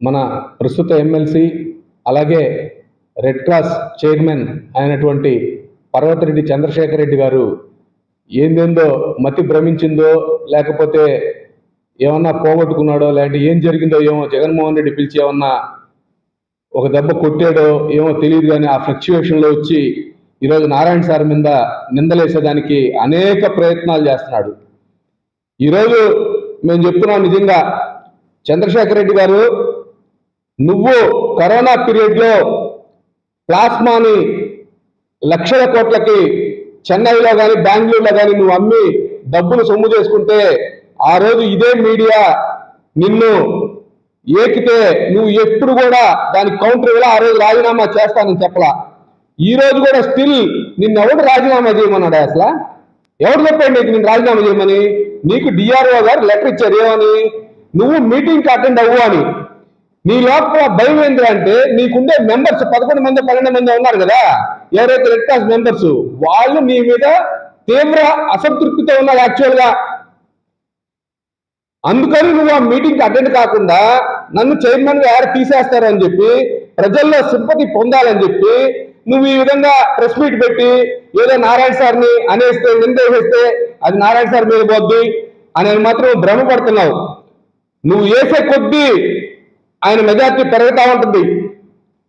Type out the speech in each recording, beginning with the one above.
మన ప్రస్తుత ఎమ్మెల్సీ అలాగే రెడ్ క్రాస్ చైర్మన్ అయినటువంటి పర్వతిరెడ్డి చంద్రశేఖర్ రెడ్డి గారు ఏందేందో మతి భ్రమించిందో లేకపోతే ఏమన్నా పోగొట్టుకున్నాడో లేదంటే ఏం జరిగిందో ఏమో జగన్మోహన్ రెడ్డి పిలిచి ఏమన్నా ఒక దెబ్బ కొట్టాడో ఏమో తెలియదు కానీ ఆ ఫ్లక్చుయేషన్లో వచ్చి ఈరోజు నారాయణ సార్ మీద నిందలేసేదానికి అనేక ప్రయత్నాలు చేస్తున్నాడు. ఈరోజు మేము చెప్తున్నాం నిజంగా చంద్రశేఖర్ రెడ్డి గారు నువ్వు కరోనా పీరియడ్లో ప్లాస్మాని లక్షల కోట్లకి చెన్నైలో కానీ బెంగళూరులో కానీ నువ్వు అమ్మి డబ్బులు సొమ్ము చేసుకుంటే ఆ రోజు ఇదే మీడియా నిన్ను ఏకితే నువ్వు ఎప్పుడు కూడా దాని కౌంటర్ ఆ రోజు రాజీనామా చేస్తానని చెప్పలా. ఈ రోజు కూడా స్టిల్ నిన్నెవడు రాజీనామా చేయమన్నాడు అసలు? ఎవరు చెప్పాడు నీకు నేను రాజీనామా చేయమని? నీకు డిఆర్ఓ గారు లెటర్ ఇచ్చారు ఏమని? నువ్వు మీటింగ్కి అటెండ్ అవ్వు అని. నీ లోపల భయం ఏంటి అంటే నీకుండే మెంబర్స్ పదకొండు మంది పన్నెండు మంది ఉన్నారు కదా. ఎవరైతే రెడ్ క్రాస్ మెంబర్స్ వాళ్ళు నీ మీద తీవ్ర అసంతృప్తితో ఉన్నారు యాక్చువల్గా. అందుకని నువ్వు ఆ మీటింగ్ అటెండ్ కాకుండా నన్ను చైర్మన్గా ఎవరు తీసేస్తారని చెప్పి ప్రజల్లో సింపతి పొందాలని చెప్పి నువ్వు ఈ విధంగా ప్రెస్ మీట్ పెట్టి ఏదో నారాయణ సార్ని అనేస్తే నిందేసేస్తే అది నారాయణ సార్ మీద పోద్ది అని మాత్రం భ్రమపడుతున్నావు. నువ్వు వేసే కొద్దీ ఆయన మెజార్టీ పెరుగుతూ ఉంటుంది.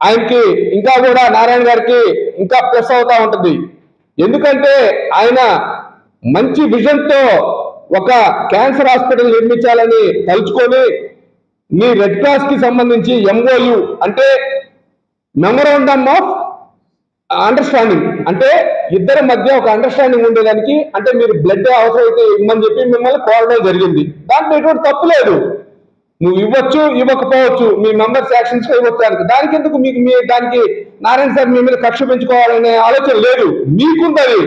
ఆయనకి ఇంకా కూడా నారాయణ గారికి ఇంకా ప్లస్ అవుతా ఉంటుంది. ఎందుకంటే ఆయన మంచి విజన్తో ఒక క్యాన్సర్ హాస్పిటల్ నిర్మించాలని తలుచుకొని మీ రెడ్ క్రాస్కి సంబంధించి ఎంఓయు అంటే మెమోరాండమ్ ఆఫ్ అండర్స్టాండింగ్. అంటే ఇద్దరి మధ్య ఒక అండర్స్టాండింగ్ ఉండేదానికి అంటే మీరు బ్లడ్ అవసరమైతే ఇమ్మని చెప్పి మిమ్మల్ని కోరడం జరిగింది. దాంట్లో ఎటువంటి తప్పు లేదు. నువ్వు ఇవ్వచ్చు ఇవ్వకపోవచ్చు మీ మెంబర్స్ యాక్షన్స్ ఇవ్వచ్చు దానికి ఎందుకు మీకు మీ దానికి నారాయణ సార్ మీ మీద కక్ష పెంచుకోవాలనే ఆలోచన లేదు. మీకుందది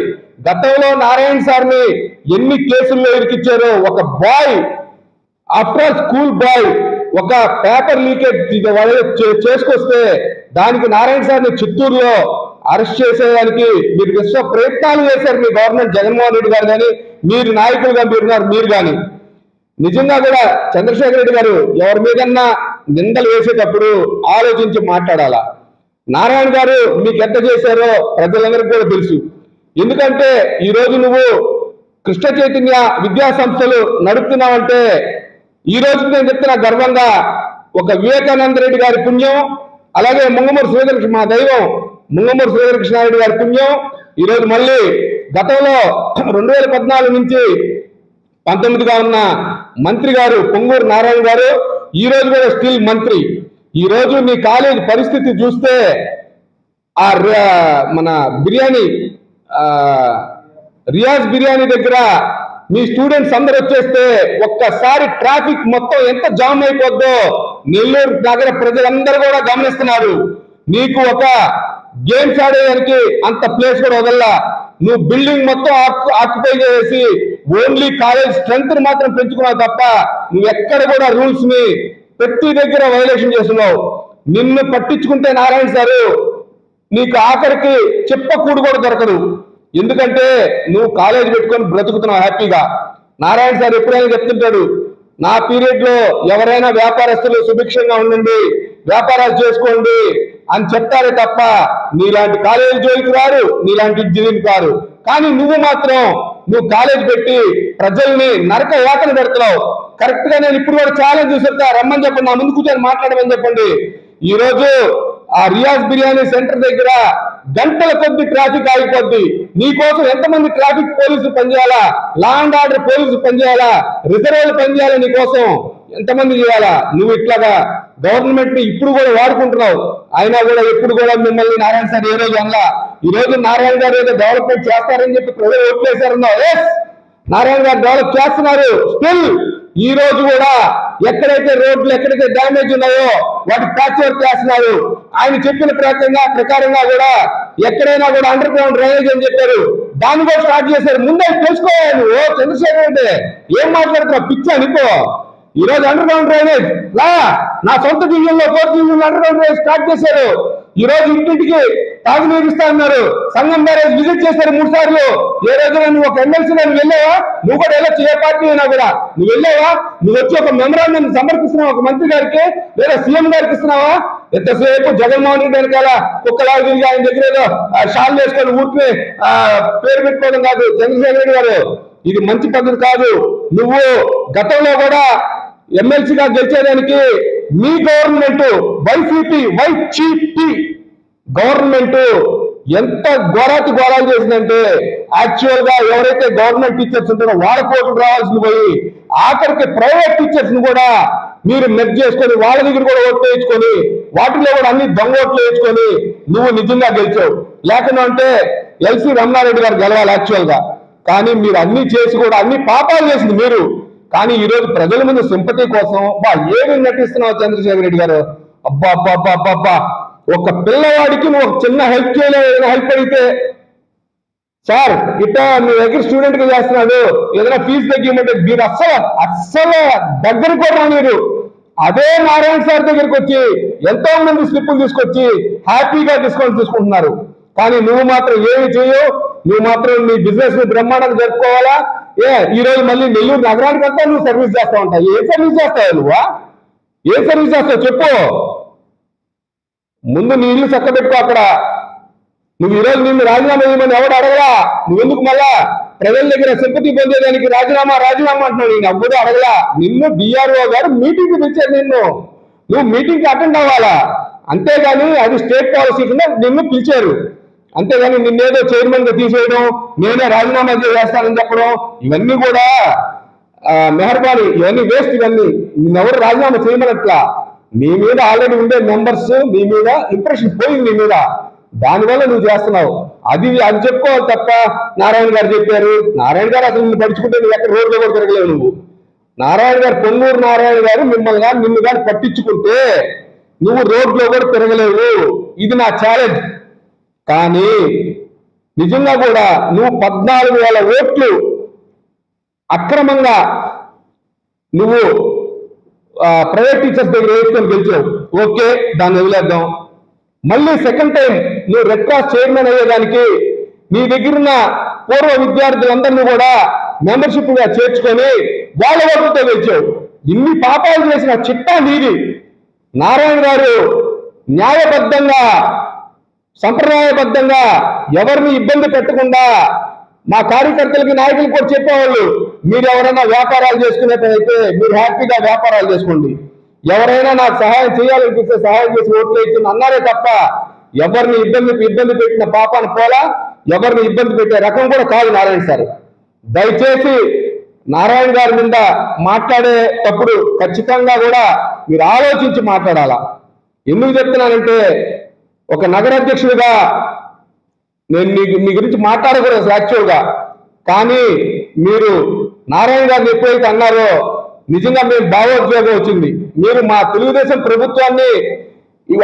గతంలో నారాయణ సార్ని ఎన్ని కేసుల్లో ఇరికిచ్చారో ఒక బాయ్ ఆఫ్టర్ స్కూల్ బాయ్ ఒక పేపర్ లీకేజ్ చేసుకొస్తే దానికి నారాయణ సార్ని చిత్తూరులో అరెస్ట్ చేసేదానికి మీరు విశ్వ ప్రయత్నాలు చేశారు మీ గవర్నమెంట్ జగన్మోహన్ రెడ్డి గారు కానీ మీరు నాయకులుగా మీరున్నారు మీరు కానీ నిజంగా కూడా చంద్రశేఖర రెడ్డి గారు ఎవరి మీదన్నా నిందలు వేసేటప్పుడు ఆలోచించి మాట్లాడాలా? నారాయణ గారు మీకు ఎంత చేశారో ప్రజలందరికీ కూడా తెలుసు. ఎందుకంటే ఈ రోజు నువ్వు కృష్ణ చైతన్య విద్యా సంస్థలు నడుపుతున్నావంటే ఈ రోజు నేను చెప్తున్నా గర్వంగా ఒక వివేకానంద రెడ్డి గారి పుణ్యం అలాగే ముంగమూరు శ్రీధరకృష్ణ మా దైవం ముంగమూరు శ్రీధరకృష్ణారెడ్డి గారి పుణ్యం. ఈరోజు మళ్ళీ గతంలో రెండు వేల పద్నాలుగు నుంచి పంతొమ్మిదిగా ఉన్న మంత్రి గారు పొంగూరు నారాయణ గారు ఈ రోజు కూడా స్టీల్ మంత్రి. ఈ రోజు మీ కాలేజ్ పరిస్థితి చూస్తే ఆ మన బిర్యానీ రియాజ్ బిర్యానీ దగ్గర మీ స్టూడెంట్స్ అందరు వచ్చేస్తే ఒక్కసారి ట్రాఫిక్ మొత్తం ఎంత జామ్ అయిపోద్దో నెల్లూరు నగర ప్రజలందరూ కూడా గమనిస్తున్నారు. నీకు ఒక గేమ్స్ ఆడేదానికి అంత ప్లేస్ కూడా వదల్లా. నువ్వు బిల్డింగ్ మొత్తం ఆక్యుపై చేసి ఓన్లీ కాలేజ్ స్ట్రెంత్ మాత్రం పెంచుకున్నావు తప్ప నువ్వు ఎక్కడ కూడా రూల్స్ని ప్రతి దగ్గర వైలేషన్ చేస్తున్నావు. నిన్ను పట్టించుకుంటే నారాయణ సారు నీకు ఆఖరికి చెప్పకూడు కూడా దొరకదు. ఎందుకంటే నువ్వు కాలేజ్ పెట్టుకొని బ్రతుకుతున్నావు హ్యాపీగా. నారాయణ సార్ ఎప్పుడైనా చెప్తుంటాడు నా పీరియడ్లో ఎవరైనా వ్యాపారస్తులు సుభిక్షంగా ఉండండి వ్యాపారాలు చేసుకోండి అని చెప్తారే తప్ప నీలాంటి కాలేజీ జోలికి రారు నీలాంటి ఇంజనీరింగ్ కారు. కానీ నువ్వు మాత్రం నువ్వు కాలేజ్ పెట్టి ప్రజల్ని నరక యాతన పెడుతున్నావు. కరెక్ట్గా నేను ఇప్పుడు కూడా ఛాలెంజ్ చూసేస్తా. రమ్మని చెప్పండి నా ముందు కూర్చొని మాట్లాడమని చెప్పండి. ఈ రోజు ఆ రియాజ్ బిర్యానీ సెంటర్ దగ్గర గంటల కొద్ది ట్రాఫిక్ ఆగిపోద్ది. నీకోసం ఎంతమంది ట్రాఫిక్ పోలీసులు పనిచేయాలా? లా అండ్ ఆర్డర్ పోలీసులు పనిచేయాలా? రిజర్వేలు పనిచేయాలా నీకోసం ఎంతమంది చేయాలా? నువ్వు ఇట్లాగా గవర్నమెంట్ని ఇప్పుడు కూడా వాడుకుంటున్నావు. అయినా కూడా ఎప్పుడు కూడా మిమ్మల్ని నారాయణ సార్ ఏ రోజు అనలా? ఈ రోజు నారాయణ గారు ఏదో డెవలప్మెంట్ చేస్తారని చెప్పి ప్రజలు ఓట్లేశారన్నావు. ఎస్ నారాయణ గారు డెవలప్ చేస్తున్నారు. స్టిల్ ఈ రోజు కూడా ఎక్కడైతే రోడ్లు ఎక్కడైతే డ్యామేజ్ ఉన్నాయో వాటి ప్యాచ్ వర్క్ చేస్తున్నారు. ఆయన చెప్పిన ప్రకారంగా ప్రకారంగా కూడా ఎక్కడైనా కూడా అండర్ గ్రౌండ్ డ్రైనేజ్ అని చెప్పారు. దాన్ని కూడా స్టార్ట్ చేశారు. ముందే తెలుసుకోవాలి. నువ్వు చంద్రశేఖర్ అంటే ఏం మాట్లాడుతున్నావు? పిచ్చి అనుకో ఈ రోజు అండర్ గ్రౌండ్ డ్రైనేజ్ లా నా సొంత డివిజన్లో fourth division underground drainage start చేశారు. ఈ రోజు ఇంటింటికి తాగునీరు ఇస్తా ఉన్నారు సంఘం మ్యారేజ్ విజిట్ చేశారు మూడు సార్లు. ఏ రోజున నువ్వు ఒక ఎమ్మెల్సీ నువ్వు వెళ్ళావా? నువ్వు కూడా వెళ్ళొచ్చు ఏ పార్టీ అయినా కూడా. నువ్వు వెళ్ళావా? నువ్వు వచ్చి ఒక మెమరాండం సమర్పిస్తున్నావు ఒక మంత్రి గారికి? లేదా సీఎం గారికి ఇస్తున్నావా? ఎంతసేపు జగన్మోహన్ రెడ్డి వెనకాల కుక్కలా తిరిగి ఆయన దగ్గర ఏదో షాల్ వేసుకొని ఊరికి పేరు పెట్టుకోవడం కాదు చంద్రశేఖర రెడ్డి గారు. ఇది మంచి పద్ధతి కాదు. నువ్వు గతంలో కూడా ఎమ్మెల్సీగా గెలిచేదానికి మీ గవర్నమెంట్ వైసీపీ వైసీపీ గవర్నమెంట్ ఎంత ఘోరాతి ఘోరాలు చేసిందంటే యాక్చువల్గా ఎవరైతే గవర్నమెంట్ టీచర్స్ ఉంటారో వాళ్ళ కోట్లు రావాల్సింది పోయి ఆఖరికి ప్రైవేట్ టీచర్స్ని కూడా మీరు మెక్ చేసుకొని వాళ్ళ దగ్గర కూడా ఓట్లు వేయించుకొని వాటిలో కూడా అన్ని దొంగ ఓట్లు వేయించుకొని నువ్వు నిజంగా గెలిచావు. లేకుండా అంటే ఎల్సి రమణారెడ్డి గారు గెలవాలి యాక్చువల్గా. కానీ మీరు అన్ని చేసి కూడా అన్ని పాపాలు చేసింది మీరు. కానీ ఈ రోజు ప్రజల ముందు సింపతి కోసం బా ఏమి నటిస్తున్నావు చంద్రశేఖర రెడ్డి గారు? అబ్బా అబ్బా అబ్బా అబ్బా అబ్బా. ఒక పిల్లవాడికి నువ్వు ఒక చిన్న హెల్ప్ చేయలేదు హెల్ప్ అడిగితే. సార్ ఇట్లా మీ దగ్గర స్టూడెంట్గా చేస్తున్నాడు. ఏదైనా ఫీజు తగ్గిమంటే మీరు అస్సలు అస్సలు దగ్గర కూడా మీరు అదే నారాయణ సార్ దగ్గరికి వచ్చి ఎంతో మంది స్లిప్పులు తీసుకొచ్చి హ్యాపీగా డిస్కౌంట్ తీసుకుంటున్నారు. కానీ నువ్వు మాత్రం ఏమి చేయవు. నువ్వు మాత్రం నీ బిజినెస్ని బ్రహ్మాండంగా జరుపుకోవాలా? ఏ ఈ రోజు మళ్ళీ నెల్లూరు నగరానికి అంతా నువ్వు సర్వీస్ చేస్తా ఉంటావు ఏ సర్వీస్ చేస్తావు నువ్వా? ఏ సర్వీస్ చేస్తావు? చెప్పు. ముందు నీ ఇల్లు చక్కబెట్టుకో అక్కడ. నువ్వు ఈరోజు నిన్ను రాజీనామా చేయమని ఎవడు అడగలా? నువ్వెందుకు మళ్ళా ప్రజల దగ్గర సింపతి పొందేదానికి రాజీనామా రాజీనామా అంటున్నావు? నేను అవ్వదు అడగలా. నిన్ను డిఆర్ఓ గారు మీటింగ్కి పిలిచారు నిన్ను. నువ్వు మీటింగ్కి అటెండ్ అవ్వాలా? అంతేగాని అది స్టేట్ పాలసీ కింద నిన్ను పిలిచారు. అంతేగాని నిన్నేదో చైర్మన్గా తీసేయడం నేనే రాజీనామా చేస్తానని చెప్పడం ఇవన్నీ కూడా ఆ, మెహర్బానీ ఇవన్నీ వేస్ట్ ఇవన్నీ. నిన్నెవరు రాజీనామా చేయమనట్లా? నీ మీద ఆల్రెడీ ఉండే మెంబర్స్ నీ మీద ఇంప్రెషన్ పోయింది నీ మీద. దానివల్ల నువ్వు చేస్తున్నావు. అది అది చెప్పుకోవాలి తప్ప నారాయణ గారు చెప్పారు. నారాయణ గారు అసలు నిన్ను పడుచుకుంటే నువ్వు ఎక్కడ రోడ్లో కూడా తిరగలేవు నువ్వు. నారాయణ గారు పొంగూరు నారాయణ గారు మిమ్మల్ని కానీ నిన్ను కానీ పట్టించుకుంటే నువ్వు రోడ్లో కూడా తిరగలేవు. ఇది నా ఛాలెంజ్ కానీ నిజంగా కూడా నువ్వు పద్నాలుగు వేల ఓట్లు అక్రమంగా నువ్వు ప్రైవేట్ టీచర్స్ దగ్గర వేసుకొని గెలిచావు. ఓకే దాన్ని వదిలేద్దాం. మళ్ళీ సెకండ్ టైం నువ్వు రెడ్ క్రాస్ చైర్మన్ అయ్యేదానికి నీ దగ్గర ఉన్న పూర్వ విద్యార్థులందరినీ కూడా మెంబర్షిప్గా చేర్చుకొని వాళ్ళ ఓట్లతో గెలిచావు. ఇన్ని పాపాలు చేసిన చిట్టా నీది. నారాయణ గారు న్యాయబద్ధంగా సంప్రదాయబద్ధంగా ఎవరిని ఇబ్బంది పెట్టకుండా మా కార్యకర్తలకి నాయకులు కూడా చెప్పేవాళ్ళు మీరు ఎవరైనా వ్యాపారాలు చేసుకునేటైతే మీరు హ్యాపీగా వ్యాపారాలు చేసుకోండి. ఎవరైనా నాకు సహాయం చేయాలనిపిస్తే సహాయం చేసి ఓట్లు ఇచ్చింది అన్నారే తప్ప ఎవరిని ఇబ్బంది ఇబ్బంది పెట్టిన పాపాన్ని పోలా ఎవరిని ఇబ్బంది పెట్టే రకం కూడా కాదు నారాయణ సార్. దయచేసి నారాయణ గారి మీద మాట్లాడేటప్పుడు ఖచ్చితంగా కూడా మీరు ఆలోచించి మాట్లాడాలా. ఎందుకు చెప్తున్నానంటే ఒక నగర అధ్యక్షుడిగా నేను మీ మీ గురించి మాట్లాడకూడదు యాక్చువల్గా కానీ మీరు నారాయణ గారిని ఎప్పుడైతే అన్నారో నిజంగా మేము భావోద్వేగం వచ్చింది. మీరు మా తెలుగుదేశం ప్రభుత్వాన్ని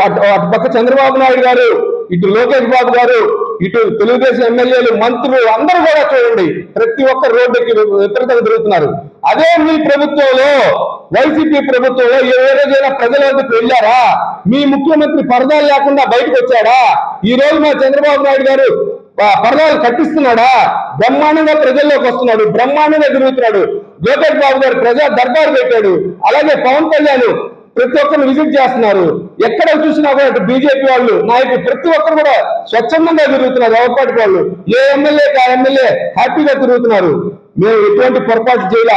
అటు అటు పక్క చంద్రబాబు నాయుడు గారు ఇటు లోకేష్ బాబు గారు ఇటు తెలుగుదేశం ఎమ్మెల్యేలు మంత్రులు అందరూ కూడా చూడండి. ప్రతి ఒక్క రోడ్డుకి విపరీతంగా తిరుగుతున్నారు. అదే మీ ప్రభుత్వంలో వైసీపీ ప్రభుత్వంలో ఏ రోజైనా ప్రజల వద్దకు వెళ్ళారా? మీ ముఖ్యమంత్రి పరదాలు లేకుండా బయటకు వచ్చాడా? ఈ రోజు మా చంద్రబాబు నాయుడు గారు పరదాలు కట్టిస్తున్నాడా? బ్రహ్మాండంగా ప్రజల్లోకి వస్తున్నాడు బ్రహ్మాండంగా తిరుగుతున్నాడు. లోకేష్ బాబు గారు ప్రజా దర్బారు పెట్టాడు. అలాగే పవన్ కళ్యాణ్ ప్రతి ఒక్కరు విజిట్ చేస్తున్నారు. ఎక్కడ చూసినా కూడా ఇటు బీజేపీ వాళ్ళు నాయకులు ప్రతి ఒక్కరు కూడా స్వచ్ఛందంగా తిరుగుతున్నారు ఎవరిపాటి వాళ్ళు. ఏ ఎమ్మెల్యేకి ఆ ఎమ్మెల్యే హ్యాపీగా తిరుగుతున్నారు. మేము ఎటువంటి పొరపాటు చేయాల.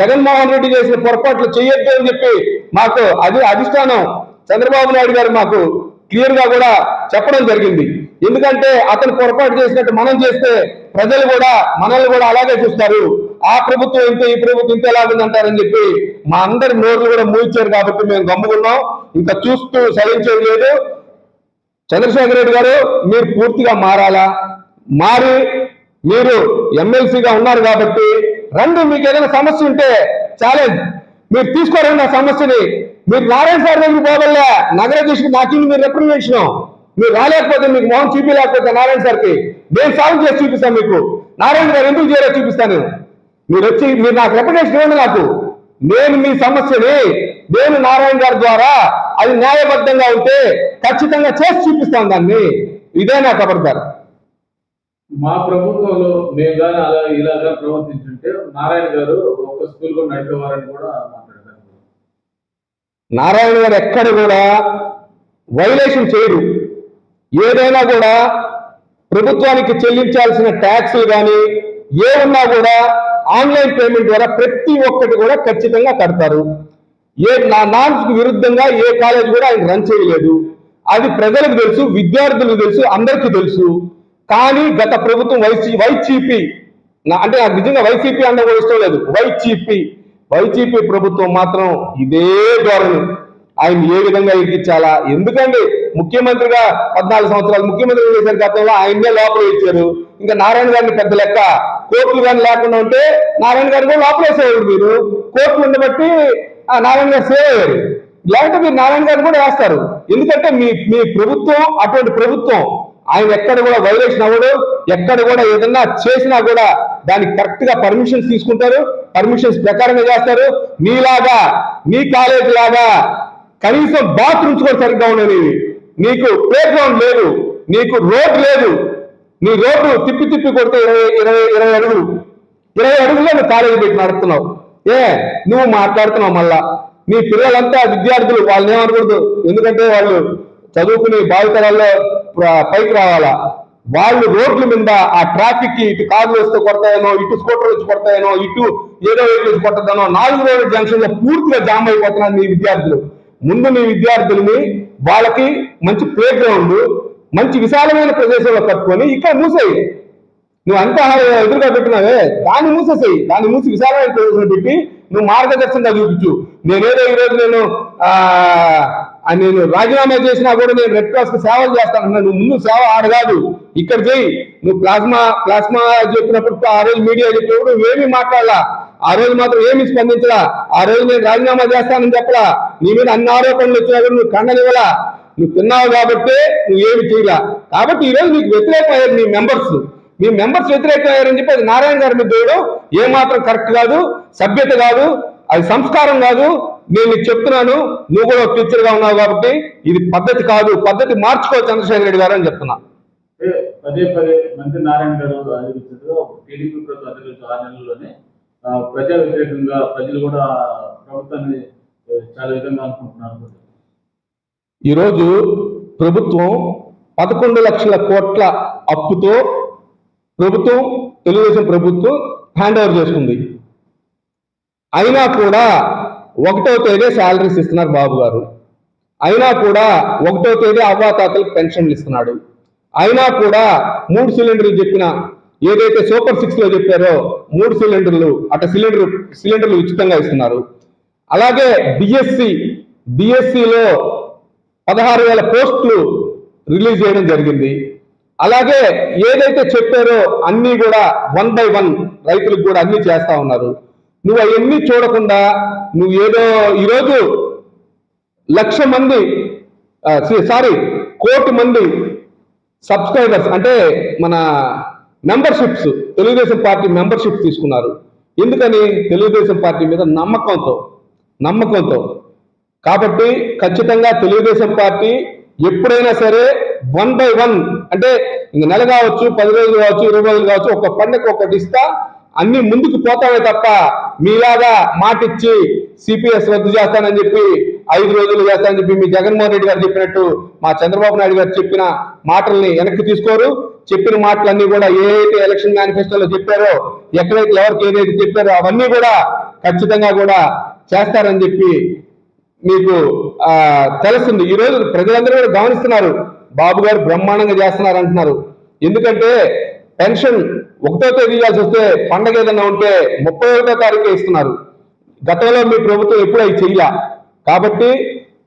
జగన్మోహన్ రెడ్డి చేసిన పొరపాట్లు చేయొద్దు అని చెప్పి మాకు అది అధిష్టానం చంద్రబాబు నాయుడు గారు మాకు క్లియర్గా కూడా చెప్పడం జరిగింది. ఎందుకంటే అతను పొరపాటు చేసినట్టు మనం చేస్తే ప్రజలు కూడా మనల్ని కూడా అలాగే చూస్తారు. ఆ ప్రభుత్వం ఇంత ఈ ప్రభుత్వం ఇంత ఎలాగుందంటారని చెప్పి మా అందరి నోర్లు కూడా మూయించారు కాబట్టి మేము గమ్ముకున్నాం ఇంకా చూస్తూ సహించేది లేదు. చంద్రశేఖర రెడ్డి గారు మీరు పూర్తిగా మారాలా? మారి మీరు ఎమ్మెల్సీగా ఉన్నారు కాబట్టి రండి మీకు ఏదైనా సమస్య ఉంటే ఛాలెంజ్ మీరు తీసుకోరండి ఆ సమస్యని. మీరు నారాయణ సార్ దగ్గరికి పోగలే నగర దృష్టికి నాకు మీరు రిప్రజెంటేషన్ మీరు రాలేకపోతే మీకు మొహం చూపించలేకపోతే నారాయణ సార్కి నేను సాల్వ్ చేసి చూపిస్తాను మీకు. నారాయణ గారు ఎందుకు చేయాలో చూపిస్తాను. మీరు వచ్చి మీరు నాకు రిప్రజెంటేషన్ ఇవ్వండి నాకు. నేను మీ సమస్యని నేను నారాయణ గారి ద్వారా అది న్యాయబద్ధంగా ఉంటే ఖచ్చితంగా చేసి చూపిస్తాను దాన్ని. ఇదే నా కబర్దారు. మా ప్రభుత్వంలో మేము కానీ అలా ఇలాగా ప్రవర్తించుంటే నారాయణ గారు ఒక స్కూల్ కూడా నడిపేవారని కూడా నారాయణ గారు ఎక్కడ కూడా వైలేషన్ చేయరు. ఏదైనా కూడా ప్రభుత్వానికి చెల్లించాల్సిన ట్యాక్సులు కానీ ఏ ఉన్నా కూడా ఆన్లైన్ పేమెంట్ ద్వారా ప్రతి ఒక్కటి కూడా ఖచ్చితంగా కడతారు. ఏ నా నామ్స్కి విరుద్ధంగా ఏ కాలేజ్ కూడా ఆయన రన్ చేయలేదు. అది ప్రజలకు తెలుసు విద్యార్థులకు తెలుసు అందరికీ తెలుసు. కానీ గత ప్రభుత్వం వైసీ వైసీపీ నా అంటే నాకు నిజంగా వైసీపీ అంటే కూడా ఇష్టం లేదు. వైసీపీ వైసీపీ ప్రభుత్వం మాత్రం ఇదే ధోరణి. ఆయన ఏ విధంగా ఎక్కించాలా ఎందుకండి? ముఖ్యమంత్రిగా పద్నాలుగు సంవత్సరాలు ముఖ్యమంత్రి చేశారు గతంలో ఆయన్నే లోపల ఇచ్చారు. ఇంకా నారాయణ గారిని పెద్ద లెక్క. కోర్టులు కానీ లేకుండా ఉంటే నారాయణ గారిని కూడా లోపలేసేవారు మీరు. కోర్టులు ఉండబట్టి నారాయణ గారు సేవ్ అయ్యారు. లేకపోతే మీరు నారాయణ గారిని కూడా వేస్తారు. ఎందుకంటే మీ మీ ప్రభుత్వం అటువంటి ప్రభుత్వం ఆయన ఎక్కడ కూడా వైలేషన్ అవ్వడు. ఎక్కడ కూడా ఏదన్నా చేసినా కూడా దానికి కరెక్ట్గా పర్మిషన్స్ తీసుకుంటారు. పర్మిషన్స్ ప్రకారంగా చేస్తారు. నీలాగా నీ కాలేజ్ లాగా కనీసం బాత్రూమ్స్ కూడా సరిగ్గా ఉండేవి నీకు ప్లే గ్రౌండ్ లేదు. నీకు రోడ్ లేదు. నీ రోడ్డు తిప్పి తిప్పి కొడితే ఇరవై ఇరవై ఇరవై అడుగులు. ఇరవై అడుగుల్లో నువ్వు కాలేజీ పెట్టి నడుపుతున్నావు. ఏ నువ్వు మాట్లాడుతున్నావు మళ్ళా. నీ పిల్లలంతా విద్యార్థులు వాళ్ళని ఏమనకూడదు. ఎందుకంటే వాళ్ళు చదువుకుని భావితరాల్లో పైకి రావాలా? వాళ్ళు రోడ్ల మీద ఆ ట్రాఫిక్కి ఇటు కార్లు వస్తే కొడతాయనో ఇటు స్కూటర్ వచ్చి కొడతాయనో ఇటు ఏదో వెహికల్ వచ్చి కొట్టదనో నాలుగు రోజుల జంక్షన్లో పూర్తిగా జామ్ అయిపోతున్నారు మీ విద్యార్థులు. ముందు మీ విద్యార్థుల్ని వాళ్ళకి మంచి ప్లే గ్రౌండ్ మంచి విశాలమైన ప్రదేశంలో కట్టుకొని ఇక్కడ మూసేయి. నువ్వు అంతా ఎదురుగా పెట్టినావే దాన్ని మూసేసేయి. దాన్ని మూసి విశాలమైన ప్రదేశంలో పెట్టి నువ్వు మార్గదర్శనంగా చూపించు. నేనేదో ఈరోజు నేను నేను రాజీనామా చేసినా కూడా నేను రెడ్ క్రాస్ సేవలు చేస్తాను. నువ్వు ముందు సేవ ఆడ కాదు. ఇక్కడ చేయి నువ్వు ప్లాస్మా ప్లాస్మా చెప్పినప్పుడు ఆ రోజు మీడియా చెప్పినప్పుడు నువ్వేమీ మాట్లాడాలా. ఆ రోజు మాత్రం ఏమి స్పందించలా. ఆ రోజు నేను రాజీనామా చేస్తానని చెప్పలా. నీ మీద అన్ని ఆరోపణలు వచ్చినా కూడా నువ్వు ఖండనివ్వలా నువ్వు తిన్నావు కాబట్టి నువ్వేమి చేయలా కాబట్టి ఈ రోజు నీకు వ్యతిరేకమయ్యారు నీ మెంబర్స్ మీ మెంబర్స్ వ్యతిరేకమయ్యారని చెప్పి అది నారాయణ గారి మీద వేయడం ఏమాత్రం కరెక్ట్ కాదు సభ్యత కాదు అది సంస్కారం కాదు. నేను నీకు చెప్తున్నాను నువ్వు కూడా ఒక టీచర్గా ఉన్నావు కాబట్టి ఇది పద్ధతి కాదు. పద్ధతి మార్చుకో చంద్రశేఖర రెడ్డి గారు అని చెప్తున్నా. పదే పదే మంత్రి నారాయణ గారు టీడీపీ ప్రభుత్వ ప్రజా వ్యతిరేకంగా ప్రజలు కూడా ప్రభుత్వాన్ని చాలా విధంగా అనుకుంటున్నారు ఈరోజు ప్రభుత్వం పదకొండు లక్షల కోట్ల అప్పుతో ప్రభుత్వం తెలుగుదేశం ప్రభుత్వం హ్యాండ్ ఓవర్ చేసుకుంది. అయినా కూడా ఒకటో తేదీ శాలరీస్ ఇస్తున్నారు బాబు గారు. అయినా కూడా ఒకటో తేదీ అవ్వాతాతలకు పెన్షన్లు ఇస్తున్నాడు. అయినా కూడా మూడు సిలిండర్లు చెప్పిన ఏదైతే సూపర్ సిక్స్లో చెప్పారో మూడు సిలిండర్లు అటు సిలిండర్ సిలిండర్లు ఉచితంగా ఇస్తున్నారు. అలాగే బిఎస్సి బిఎస్సిలో పదహారు వేల పోస్టులు రిలీజ్ చేయడం జరిగింది. అలాగే ఏదైతే చెప్పారో అన్ని కూడా వన్ బై వన్ రైతులకు కూడా అన్ని చేస్తా ఉన్నారు. నువ్వు అవన్నీ చూడకుండా నువ్వు ఏదో ఈరోజు లక్ష మంది సారీ కోటి మంది సబ్స్క్రైబర్స్ అంటే మన మెంబర్షిప్స్ తెలుగుదేశం పార్టీ మెంబర్షిప్ తీసుకున్నారు. ఎందుకని? తెలుగుదేశం పార్టీ మీద నమ్మకంతో నమ్మకంతో. కాబట్టి ఖచ్చితంగా తెలుగుదేశం పార్టీ ఎప్పుడైనా సరే వన్ బై వన్ అంటే ఇంక నెల కావచ్చు పది రోజులు కావచ్చు ఇరవై రోజులు కావచ్చు ఒక పండుగ ఒకటి ఇస్తా అన్ని ముందుకు పోతామే తప్ప మీలాగా మాటిచ్చి సిపిఎస్ రద్దు చేస్తానని చెప్పి ఐదు రోజులు చేస్తానని చెప్పి మీ జగన్మోహన్ రెడ్డి గారు చెప్పినట్టు మా చంద్రబాబు నాయుడు గారు చెప్పిన మాటల్ని వెనక్కి తీసుకోరు. చెప్పిన మాటలన్నీ కూడా ఏదైతే ఎలక్షన్ మేనిఫెస్టోలో చెప్పారో ఎక్కడైతే ఎవరికి ఏదైతే చెప్పారో అవన్నీ కూడా ఖచ్చితంగా కూడా చేస్తారని చెప్పి మీకు తెలుస్తుంది. ఈ రోజు ప్రజలందరూ కూడా గమనిస్తున్నారు. బాబు గారు బ్రహ్మాండంగా చేస్తున్నారు అంటున్నారు. ఎందుకంటే పెన్షన్ ఒకటో తేదీ ఇవ్వాల్సి వస్తే పండగ ఏదైనా ఉంటే ముప్పై ఒకటో తారీఖు ఇస్తున్నారు. గతంలో మీ ప్రభుత్వం ఎప్పుడు అవి చెయ్యాల కాబట్టి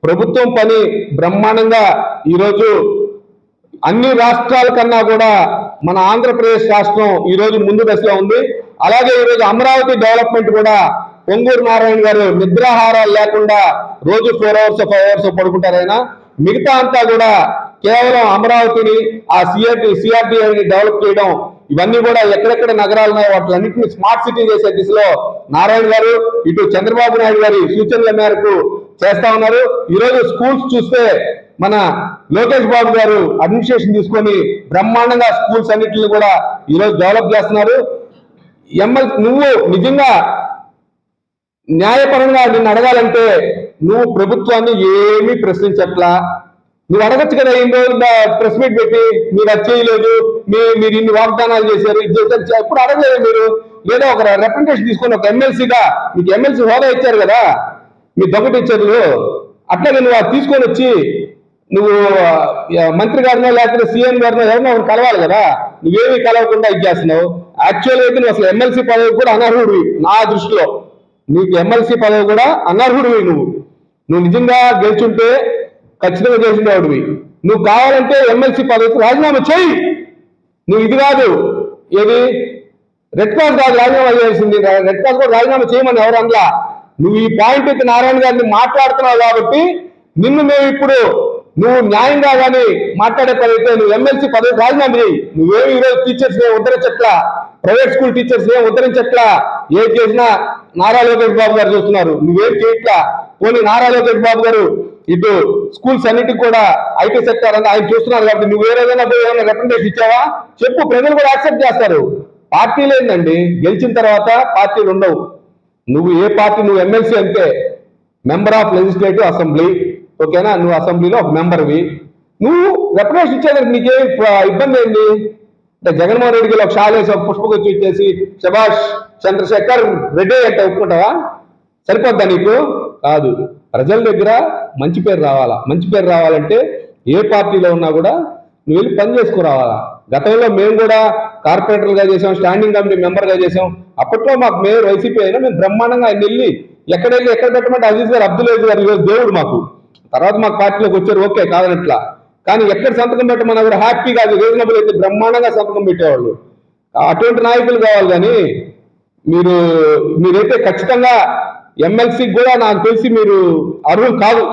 ప్రభుత్వం పని బ్రహ్మాండంగా ఈరోజు అన్ని రాష్ట్రాల కన్నా కూడా మన ఆంధ్రప్రదేశ్ రాష్ట్రం ఈరోజు ముందు దశలో ఉంది. అలాగే ఈ రోజు అమరావతి డెవలప్మెంట్ కూడా పొంగూరు నారాయణ గారు నిద్రాహారాలు లేకుండా రోజు ఫోర్ అవర్స్ ఫైవ్ అవర్స్ పడుకుంటారైనా మిగతా అంతా కూడా కేవలం అమరావతిని ఆ సిఆర్టీ సిఆర్టీఐని డెవలప్ చేయడం ఇవన్నీ కూడా ఎక్కడెక్కడ నగరాలు ఉన్నాయో వాటిలన్నింటినీ స్మార్ట్ సిటీ చేసే దిశలో నారాయణ గారు ఇటు చంద్రబాబు నాయుడు గారి సూచనల మేరకు చేస్తా ఉన్నారు. ఈరోజు స్కూల్స్ చూస్తే మన లోకేష్ బాబు గారు అడ్మినిస్ట్రేషన్ తీసుకొని బ్రహ్మాండంగా స్కూల్స్ అన్నిటిని కూడా ఈరోజు డెవలప్ చేస్తున్నారు. ఎమ్మెల్ నువ్వు నిజంగా న్యాయపరంగా నిన్ను అడగాలంటే నువ్వు ప్రభుత్వాన్ని ఏమీ ప్రశ్నించట్లా? నువ్వు అడగచ్చు కదా ఎన్ని రోజులు ప్రెస్ మీట్ పెట్టి మీరు అది చేయలేదు మీ మీరు ఇన్ని వాగ్దానాలు చేశారు ఇది చేశారు ఎప్పుడు అడగలేదు మీరు. లేదా ఒక రిప్రజెంటేషన్ తీసుకొని ఒక ఎమ్మెల్సీగా మీకు ఎమ్మెల్సీ హోదా ఇచ్చారు కదా మీ దొంగ టీచర్లు. అట్లాగే నువ్వు అది తీసుకొని వచ్చి నువ్వు మంత్రి గారినో లేకపోతే సీఎం గారినో ఎవరినో ఒకరు కలవాలి కదా. నువ్వేమి కలవకుండా ఇది చేస్తున్నావు. యాక్చువల్గా అయితే నువ్వు అసలు ఎమ్మెల్సీ పదవి కూడా అనర్హుడివి నా దృష్టిలో. నీకు ఎమ్మెల్సీ పదవి కూడా అనర్హుడివి నువ్వు. నువ్వు నిజంగా గెలిచుంటే ఖచ్చితంగా చేసినవాడివి నువ్వు కావాలంటే ఎమ్మెల్సీ పదవికి రాజీనామా చేయి. నువ్వు ఇది కాదు. ఏది? రెడ్ క్రాస్ కాదు రాజీనామా చేయాల్సింది. రెడ్ క్రాస్ కూడా రాజీనామా చేయమని ఎవరు అనలా? నువ్వు ఈ పాయింట్ అయితే నారాయణ గారిని మాట్లాడుతున్నావు కాబట్టి నిన్ను మేము ఇప్పుడు నువ్వు న్యాయంగా కానీ మాట్లాడే పని అయితే నువ్వు ఎమ్మెల్సీ పదవి రాజీనామా చేయి నువ్వేమి ఈరోజు టీచర్స్ ఉద్ధరించట్లా? ప్రైవేట్ స్కూల్ టీచర్స్ ఏం ఉద్ధరించట్లా? ఏం చేసినా నారా లోకేష్ బాబు గారు చూస్తున్నారు. నువ్వేం చేయట్లా? పోనీ నారా లోకేష్ బాబు గారు ఇటు స్కూల్స్ అన్నిటికి కూడా ఐటీ సెక్టర్ అని ఆయన చూస్తున్నారు కాబట్టి నువ్వు ఏదైనా ఏమైనా రిప్రజెంటేషన్ ఇచ్చావా? చెప్పు ప్రజలు కూడా యాక్సెప్ట్ చేస్తారు. పార్టీలు ఏంటండి గెలిచిన తర్వాత పార్టీలు ఉండవు. నువ్వు ఏ పార్టీ నువ్వు ఎమ్మెల్సీ అంతే మెంబర్ ఆఫ్ లెజిస్లేటివ్ అసెంబ్లీ ఓకేనా? నువ్వు అసెంబ్లీలో ఒక మెంబర్వి నువ్వు రిప్రజెంటేషన్ ఇచ్చేదానికి నీకే ఇబ్బంది ఏంటి అంటే జగన్మోహన్ రెడ్డికి ఒక షాలేసి ఒక పుష్పగుచ్చి ఇచ్చేసి శభాష్ చంద్రశేఖర్ రెడ్డి అంటే ఒప్పుకుంటావా? సరిపోద్దా నీకు? కాదు. ప్రజల దగ్గర మంచి పేరు రావాలా? మంచి పేరు రావాలంటే ఏ పార్టీలో ఉన్నా కూడా నువ్వు వెళ్ళి పని చేసుకురావాలా? గతంలో మేము కూడా కార్పొరేటర్గా చేసాం స్టాండింగ్ కమిటీ మెంబర్గా చేసాం. అప్పట్లో మాకు మేయర్ వైసీపీ అయినా మేము బ్రహ్మాండంగా ఆయన వెళ్ళి ఎక్కడ వెళ్ళి ఎక్కడ పెట్టమంటే అజీజ్ గారు అబ్దుల్ అజీజ్ గారు ఈరోజు దేవుడు మాకు. తర్వాత మాకు పార్టీలోకి వచ్చారు ఓకే కాదనట్లా. కానీ ఎక్కడ సంతకం పెట్టమని కూడా హ్యాపీగా అది రీజనబుల్ అయితే బ్రహ్మాండంగా సంతకం పెట్టేవాళ్ళు. అటువంటి నాయకులు కావాలి కానీ మీరు మీరైతే ఖచ్చితంగా ఎమ్మెల్సీ కూడా నాకు తెలిసి మీరు అర్హులు కాదు.